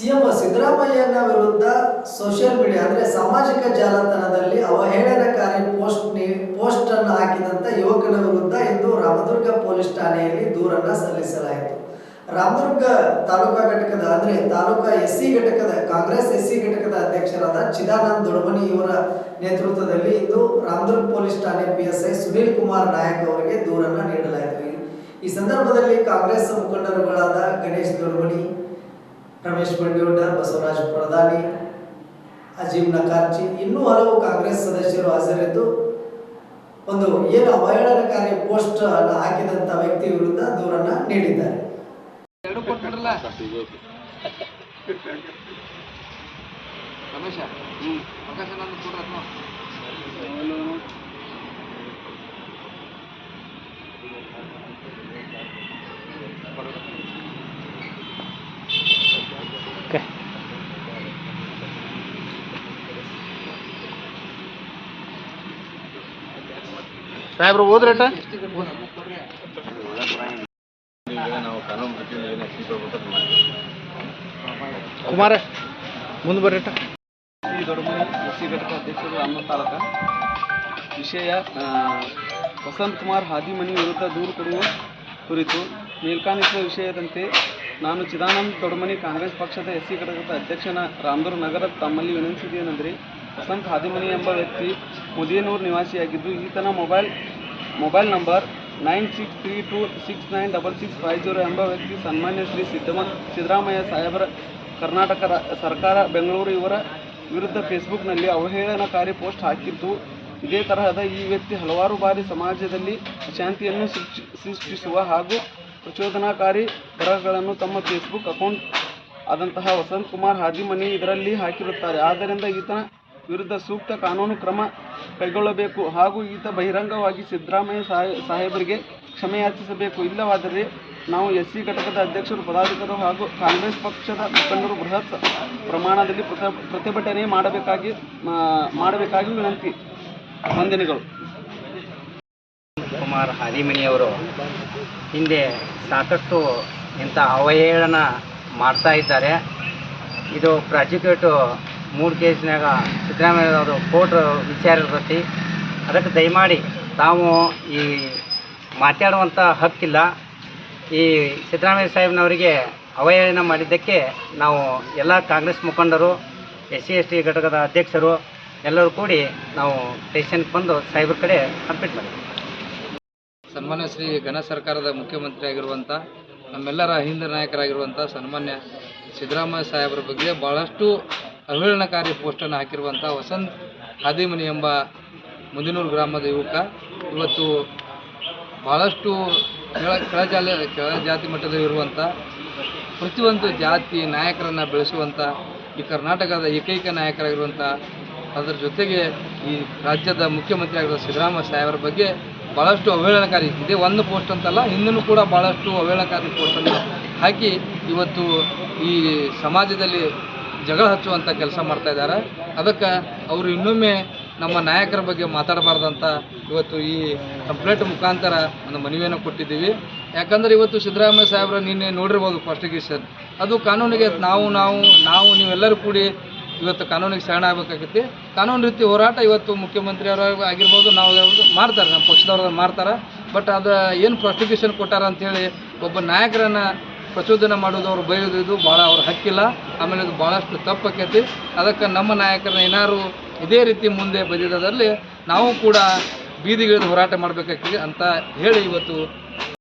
CM ಸಿದ್ದರಾಮಯ್ಯನ ವಿರುದ್ಧ social media ಅಂದ್ರೆ ಸಾಮಾಜಿಕ ಜಾಲತಾಣದಲ್ಲಿ ಅವಹೇಳನಕಾರಿ ಪೋಸ್ಟ್ ಪೋಸ್ಟ್ ಅನ್ನು ಹಾಕಿದಂತ ಯುವಕನ ವಿರುದ್ಧ ಇಂದು ರಾಮದುರ್ಗ ಪೊಲೀಸ್ ಠಾಣೆಯಲ್ಲಿ ದೂರನ್ನ ಸಲ್ಲಿಸಲಾಯಿತು. ರಾಮದುರ್ಗ ತಾಲೂಕಾ ಘಟಕದ ಅಂದ್ರೆ ತಾಲೂಕಾ ಎಸ್ ಸಿ ಘಟಕದ, ಕಾಂಗ್ರೆಸ್ ಎಸ್ ಸಿ ಘಟಕದ ಅಧ್ಯಕ್ಷರಾದ ಚಿದಾನಂದ್ ದೊಡಮನಿ ಇವರ ನೇತೃತ್ವದಲ್ಲಿ ಇಂದು ರಾಮದುರ್ಗ ಪೊಲೀಸ್ ಠಾಣೆ P S I Sunil Kumar Nayak ಅವರಿಗೆ ದೂರನ್ನ ನೀಡಲಾಯಿತು. ಈ- ಸಂದರ್ಭದಲ್ಲಿ ಕಾಂಗ್ರೆಸ್ ಮುಖಂಡರುಗಳಾದ ಗಣೇಶ್ ದೊಡಮನಿ ರಮೇಶ್ ಬಂಡಿಯೋಡ ಬಸವರಾಜ್ ಪ್ರಧಾನಿ ಅಜೀಮ್ ನಕಾರ್ಜಿ ಇನ್ನೂ ಹಲವು ಕಾಂಗ್ರೆಸ್ ಸದಸ್ಯರು ಹಾಜರಿದ್ದು, ಒಂದು ಏನು ಅವಹೇಳನಕಾರಿ ಪೋಸ್ಟ್ ಹಾಕಿದಂತ ವ್ಯಕ್ತಿ ವಿರುದ್ಧ ದೂರನ್ನ ನೀಡಿದ್ದಾರೆ. ರಮೇಶ ಆಕ್ಷನ್ ತಗೋಬೇಕು ಕುಮಾರ, ಮುಂದೆ ಬರ್ರಿಟ ಶ್ರೀ ದೊಡ್ಡಮನಿ ಕೃಷಿ ಘಟಕ ಅಧ್ಯಕ್ಷರು ರಾಮನಾಥ್ ತಾಲಕ. ವಿಷಯ ವಸಂತ್ ಕುಮಾರ್ ಹಾದಿಮನಿ ವಿರುದ್ಧ ದೂರು ಕೊಡುವ ಕುರಿತು ಮೇಲ್ಕಾಣಿಸುವ ವಿಷಯದಂತೆ ನಾನು ಚಿದಾನಂದ್ ದೊಡ್ಡಮನಿ ಕಾಂಗ್ರೆಸ್ ಪಕ್ಷದ ಎಸ್ ಸಿ ಘಟಕದ ಅಧ್ಯಕ್ಷನ ರಾಮದುರ್ಗ ನಗರ ತಮ್ಮಲ್ಲಿ ವಿನಂತಿಸಿದ್ದೇನೆಂದರೆ ವಸಂತ್ ಹಾದಿಮನಿ ಎಂಬ ವ್ಯಕ್ತಿ ಮುದಿಯನೂರು ನಿವಾಸಿಯಾಗಿದ್ದು, ಈತನ mobile mobile number nine six three two six nine double six five zero ಎಂಬ ವ್ಯಕ್ತಿ ಸನ್ಮಾನ್ಯ ಶ್ರೀ ಸಿದ್ದಮ, ಸಿದ್ದರಾಮಯ್ಯ ಸಾಹೇಬರ ಕರ್ನಾಟಕ ಸರ್ಕಾರ ಬೆಂಗಳೂರು ಇವರ ವಿರುದ್ಧ ಫೇಸ್ಬುಕ್ನಲ್ಲಿ ಅವಹೇಳನಕಾರಿ ಪೋಸ್ಟ್ ಹಾಕಿದ್ದು. ಇದೇ ತರಹದ ಈ ವ್ಯಕ್ತಿ ಹಲವಾರು ಬಾರಿ ಸಮಾಜದಲ್ಲಿ ಶಾಂತಿಯನ್ನು ಸೃಷ್ಟಿ, ಸೃಷ್ಟಿಸುವ ಹಾಗೂ ಪ್ರಚೋದನಾಕಾರಿ ಬರಹಗಳನ್ನು ತಮ್ಮ ಫೇಸ್ಬುಕ್ ಅಕೌಂಟ್ ಆದಂತಹ ವಸಂತ್ ಕುಮಾರ್ ಹಾದಿಮನಿ ಇದರಲ್ಲಿ ಹಾಕಿರುತ್ತಾರೆ. ಆದ್ದರಿಂದ ಈತನ ವಿರುದ್ಧ ಸೂಕ್ತ ಕಾನೂನು ಕ್ರಮ ಕೈಗೊಳ್ಳಬೇಕು ಹಾಗೂ ಈತ ಬಹಿರಂಗವಾಗಿ ಸಿದ್ದರಾಮಯ್ಯ ಸಾಹೇ ಸಾಹೇಬರಿಗೆ ಕ್ಷಮೆಯಾಚಿಸಬೇಕು. ಇಲ್ಲವಾದರೆ ನಾವು ಎಸ್ ಸಿ ಘಟಕದ ಅಧ್ಯಕ್ಷರು, ಪದಾಧಿಕಾರಿಗಳು ಹಾಗೂ ಕಾಂಗ್ರೆಸ್ ಪಕ್ಷದ ಮುಖಂಡರು ಬೃಹತ್ ಪ್ರಮಾಣದಲ್ಲಿ ಪ್ರತ ಪ್ರತಿಭಟನೆ ಮಾಡಬೇಕಾಗಿ ಮಾಡಬೇಕಾಗಿ ವಿನಂತಿ. ವಂದನೆಗಳು. ಕುಮಾರ್ ಹಾದಿಮನಿಯವರು ಹಿಂದೆ ಸಾಕಷ್ಟು ಇಂಥ ಅವಹೇಳನ ಮಾಡ್ತಾ ಇದ್ದಾರೆ. ಇದು ಪ್ರಾಸಿಕ್ಯೂಟು ಮೂರು ಕೇಸ್ನಾಗ ಸಿದ್ದರಾಮಯ್ಯವರು ಕೋರ್ಟ್ ವಿಚಾರ ಇರ್ತೈತಿ ಅದಕ್ಕೆ ದಯಮಾಡಿ ತಾವು ಈ ಮಾತಾಡುವಂಥ ಹಕ್ಕಿಲ್ಲ. ಈ ಸಿದ್ದರಾಮಯ್ಯ ಸಾಹೇಬ್ನವರಿಗೆ ಅವಹೇಳನ ಮಾಡಿದ್ದಕ್ಕೆ ನಾವು ಎಲ್ಲ ಕಾಂಗ್ರೆಸ್ ಮುಖಂಡರು ಎಸ್ ಸಿ ಎಸ್ ಟಿ ಘಟಕದ ಅಧ್ಯಕ್ಷರು ಎಲ್ಲರೂ ಕೂಡಿ ನಾವು ಸ್ಟೇಷನ್ಗೆ ಬಂದು ಸಾಹೇಬ್ರ ಕಡೆ ಕಂಪ್ಲೀಟ್ ಮಾಡಿದ್ವಿ. ಸನ್ಮಾನ್ಯ ಶ್ರೀ ಘನ ಸರ್ಕಾರದ ಮುಖ್ಯಮಂತ್ರಿ ಆಗಿರುವಂಥ, ನಮ್ಮೆಲ್ಲರ ಹಿಂದಿನ ನಾಯಕರಾಗಿರುವಂಥ ಸನ್ಮಾನ್ಯ ಸಿದ್ದರಾಮಯ್ಯ ಸಾಹೇಬ್ರ ಬಗ್ಗೆ ಭಾಳಷ್ಟು ಅವಹೇಳನಕಾರಿ ಪೋಸ್ಟನ್ನು ಹಾಕಿರುವಂಥ ವಸಂತ್ ಹಾದಿಮನಿ ಎಂಬ ಮುದಿನೂರು ಗ್ರಾಮದ ಯುವಕ. ಇವತ್ತು ಭಾಳಷ್ಟು ಕೆಳ ಕೆಳಜಾಲ ಕೆಳ ಜಾತಿ ಮಟ್ಟದಲ್ಲಿರುವಂಥ ಪ್ರತಿಯೊಂದು ಜಾತಿ ನಾಯಕರನ್ನು ಬೆಳೆಸುವಂಥ ಈ ಕರ್ನಾಟಕದ ಏಕೈಕ ನಾಯಕರಾಗಿರುವಂಥ ಅದರ ಜೊತೆಗೆ ಈ ರಾಜ್ಯದ ಮುಖ್ಯಮಂತ್ರಿ ಶ್ರೀರಾಮ ಸಿದ್ದರಾಮಯ್ಯ ಸಾಹೇಬರ ಬಗ್ಗೆ ಭಾಳಷ್ಟು ಅವಹೇಳನಕಾರಿ ಇದೇ. ಒಂದು ಪೋಸ್ಟ್ ಅಂತಲ್ಲ ಹಿಂದೂ ಕೂಡ ಭಾಳಷ್ಟು ಅವಹೇಳನಕಾರಿ ಪೋಸ್ಟನ್ನು ಹಾಕಿ ಇವತ್ತು ಈ ಸಮಾಜದಲ್ಲಿ ಜಗಳ ಹಚ್ಚುವಂಥ ಕೆಲಸ ಮಾಡ್ತಾ ಇದ್ದಾರೆ. ಅದಕ್ಕೆ ಅವರು ಇನ್ನೊಮ್ಮೆ ನಮ್ಮ ನಾಯಕರ ಬಗ್ಗೆ ಮಾತಾಡಬಾರ್ದಂತ ಇವತ್ತು ಈ ಕಂಪ್ಲೇಂಟ್ ಮುಖಾಂತರ ಒಂದು ಮನವಿಯನ್ನು ಕೊಟ್ಟಿದ್ದೀವಿ. ಯಾಕಂದ್ರೆ ಇವತ್ತು ಸಿದ್ದರಾಮಯ್ಯ ಸಾಹೇಬ್ರ ನಿನ್ನೆ ನೋಡಿರ್ಬೋದು ಸರ್. ಅದು ಕಾನೂನಿಗೆ ನಾವು ನಾವು ನಾವು, ನೀವೆಲ್ಲರೂ ಕೂಡಿ ಇವತ್ತು ಕಾನೂನಿಗೆ ಶರಣ ಆಗಬೇಕಾಗೈತಿ ಕಾನೂನು ರೀತಿ ಹೋರಾಟ ಇವತ್ತು ಮುಖ್ಯಮಂತ್ರಿ ಅವರ ಆಗಿರ್ಬೋದು, ನಾವು ಮಾಡ್ತಾರೆ, ನಮ್ಮ ಪಕ್ಷದವ್ರು ಮಾಡ್ತಾರೆ. ಬಟ್ ಅದು ಏನು ಪ್ರಾಸ್ಟಿಕ್ಯೂಷನ್ ಕೊಟ್ಟಾರ ಅಂಥೇಳಿ ಒಬ್ಬ ನಾಯಕರನ್ನು ಪ್ರಚೋದನೆ ಮಾಡೋದು ಅವ್ರು ಬೈಯೋದು ಭಾಳ ಅವ್ರ ಹಕ್ಕಿಲ್ಲ. ಆಮೇಲೆ ಇದು ಭಾಳಷ್ಟು ತಪ್ಪಾಕೈತಿ ಅದಕ್ಕೆ ನಮ್ಮ ನಾಯಕರನ್ನ ಏನಾರು ಇದೇ ರೀತಿ ಮುಂದೆ ಬಂದಿದ್ದರಲ್ಲಿ ನಾವು ಕೂಡ ಬೀದಿಗಿಳಿದು ಹೋರಾಟ ಮಾಡಬೇಕಾಗ್ತದೆ ಅಂತ ಹೇಳಿ ಇವತ್ತು